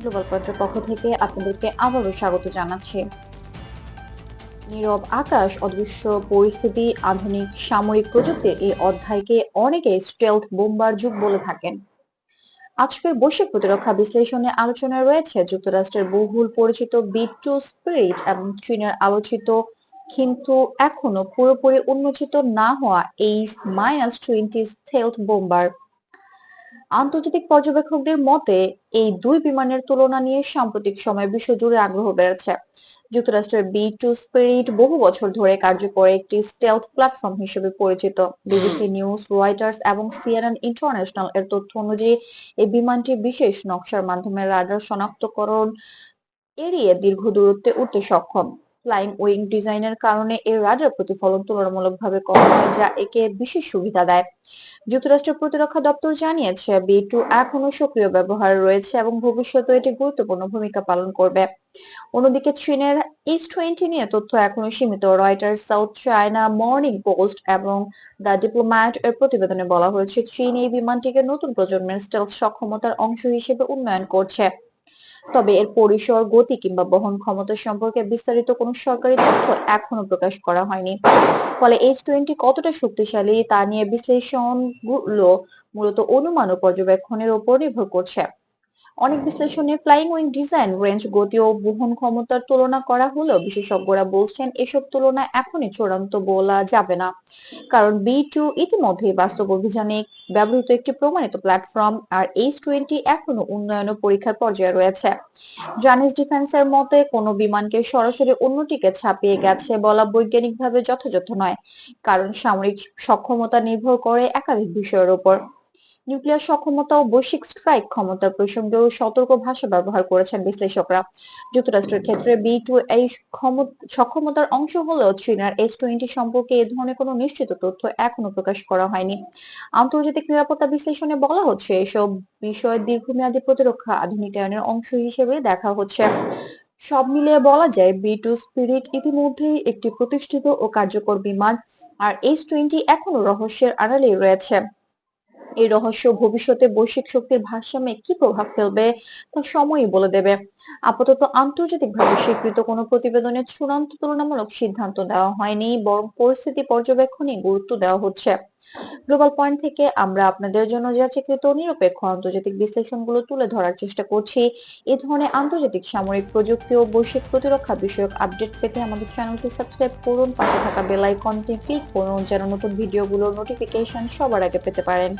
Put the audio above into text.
Global পয়েন্টের পক্ষ থেকে আপনাদেরকে আবারও স্বাগত জানাচ্ছি। নীরব আকাশ, অদৃশ্য পরিস্থিতি, আধুনিক সামরিক প্রযুক্তির এই অধ্যায়কে অনেকে স্টেলথ বোম্বার যুগ বলে থাকেন। আজকের বৈশ্বিক প্রতিরক্ষা বিশ্লেষণে আলোচনায় রয়েছে যুক্তরাষ্ট্রের বহুল পরিচিত বি টু স্পিরিট এবং চীনের আলোচিত, কিন্তু এখনও পুরোপুরি উন্মোচিত না হওয়া H minus twenty stealth bomber আন্তর্জাতিক পর্যবেক্ষকদের মতে এই দুই বিমানের তুলনা নিয়ে সাম্প্রতিক সময়ে বিশ্বজুড়ে আগ্রহ বেড়েছে। যুক্তরাষ্ট্রের বি টু স্পিরিট বহু বছর ধরে কার্যকর একটি স্টেলথ প্ল্যাটফর্ম হিসেবে পরিচিত। বিবিসি নিউজ রয়টার্স এবং সিএনএন ইন্টারন্যাশনাল এর তথ্য অনুযায়ী এই বিমানটি বিশেষ নকশার মাধ্যমে রাডার শনাক্তকরণ এড়িয়ে দীর্ঘ দূরত্বে উঠতে সক্ষম। ফ্লাইং উইং ডিজাইনের কারণে এর রাডার প্রতিফলন তুলনামূলকভাবে কম হয়, যা একে বিশেষ সুবিধা দেয়। যুক্তরাষ্ট্রের প্রতিরক্ষা দপ্তর জানিয়েছে, বি টু এখনও সক্রিয় ব্যবহার রয়েছে এবং ভবিষ্যতে এটি গুরুত্বপূর্ণ ভূমিকা পালন করবে। অন্যদিকে চীনের ইস টোয়েন্টি নিয়ে তথ্য এখনও সীমিত। Reuters South China Morning Post এবং দ্য ডিপ্লোম্যাট এর প্রতিবেদনে বলা হয়েছে, চীন এই বিমানটিকে নতুন প্রজন্মের স্টেলথ সক্ষমতার অংশ হিসেবে উন্নয়ন করছে। তবে এর পরিসর, গতি কিংবা বহন ক্ষমতা সম্পর্কে বিস্তারিত কোনো সরকারি তথ্য এখনও প্রকাশ করা হয়নি। ফলে এইচ টোয়েন্টি কতটা শক্তিশালী তা নিয়ে বিশ্লেষণগুলো মূলত অনুমান ও পর্যবেক্ষণের উপর নির্ভর করছে। অনেক বিশ্লেষণে ফ্লাইং উইং ডিজাইন রেঞ্জ গতি ও বহন ক্ষমতার তুলনা করা হলেও বিশেষজ্ঞরা বলছেন এসব তুলনা এখনই চূড়ান্ত বলা যাবে না। কারণ বি টু ইতিমধ্যেই বাস্তব অভিযানে ব্যবহৃত একটি প্রমাণিত প্ল্যাটফর্ম আর এইচ টোয়েন্টি এখনও উন্নয়ন পরীক্ষার পর্যায়ে রয়েছে। জানিস ডিফেন্সের মতে, কোনো বিমানকে সরাসরি অন্যটিকে ছাপিয়ে গেছে বলা বৈজ্ঞানিকভাবে যথাযথ নয়, কারণ সামরিক সক্ষমতা নির্ভর করে একাধিক বিষয়ের উপর। নিউক্লিয়ার সক্ষমতা ও বৈশ্বিক স্ট্রাইক ক্ষমতা প্রসঙ্গেও সতর্ক ভাষা ব্যবহার করেছেন বিশ্লেষকরা। যুক্তরাষ্ট্রের ক্ষেত্রে বি টু এই ক্ষম- সক্ষমতার অংশ হলেও চীনের এস টোয়েন্টি সম্পর্কে এ ধরনের কোনো নিশ্চিত তথ্য এখনও প্রকাশ করা হয়নি। আন্তর্জাতিক নিরাপত্তা বিশ্লেষণে বলা হচ্ছে, এসব বিষয় দীর্ঘমেয়াদী প্রতিরক্ষা আধুনিকায়নের অংশ হিসেবে দেখা হচ্ছে। সব মিলিয়ে বলা যায় বি টু স্পিরিট ইতিমধ্যেই একটি প্রতিষ্ঠিত ও কার্যকর বিমান, আর এইচ টোয়েন্টি এখনও রহস্যের আড়ালেই রয়েছে। এই রহস্য ভবিষ্যতে বৈশ্বিক শক্তির ভারসাম্যে কি প্রভাব ফেলবে তা সময়ই বলে দেবে। আপাতত আন্তর্জাতিকভাবে স্বীকৃত কোনো প্রতিবেদনে চূড়ান্ত তুলনামূলক সিদ্ধান্ত দেওয়া হয়নি, বরং পরিস্থিতি পর্যবেক্ষণে গুরুত্ব দেওয়া হচ্ছে। গ্লোবাল পয়েন্ট থেকে আমরা আপনাদের জন্য যাচাইকৃত নিরপেক্ষ আন্তর্জাতিক বিশ্লেষণগুলো তুলে ধরার চেষ্টা করছি। এ ধরনের আন্তর্জাতিক সামরিক প্রযুক্তি ও বৈশ্বিক প্রতিরক্ষা বিষয়ক আপডেট পেতে আমাদের চ্যানেলটি সাবস্ক্রাইব করুন। পাশে থাকা বেল আইকনটি ক্লিক করুন যেন নতুন ভিডিওগুলোর নোটিফিকেশন সবার আগে পেতে পারেন।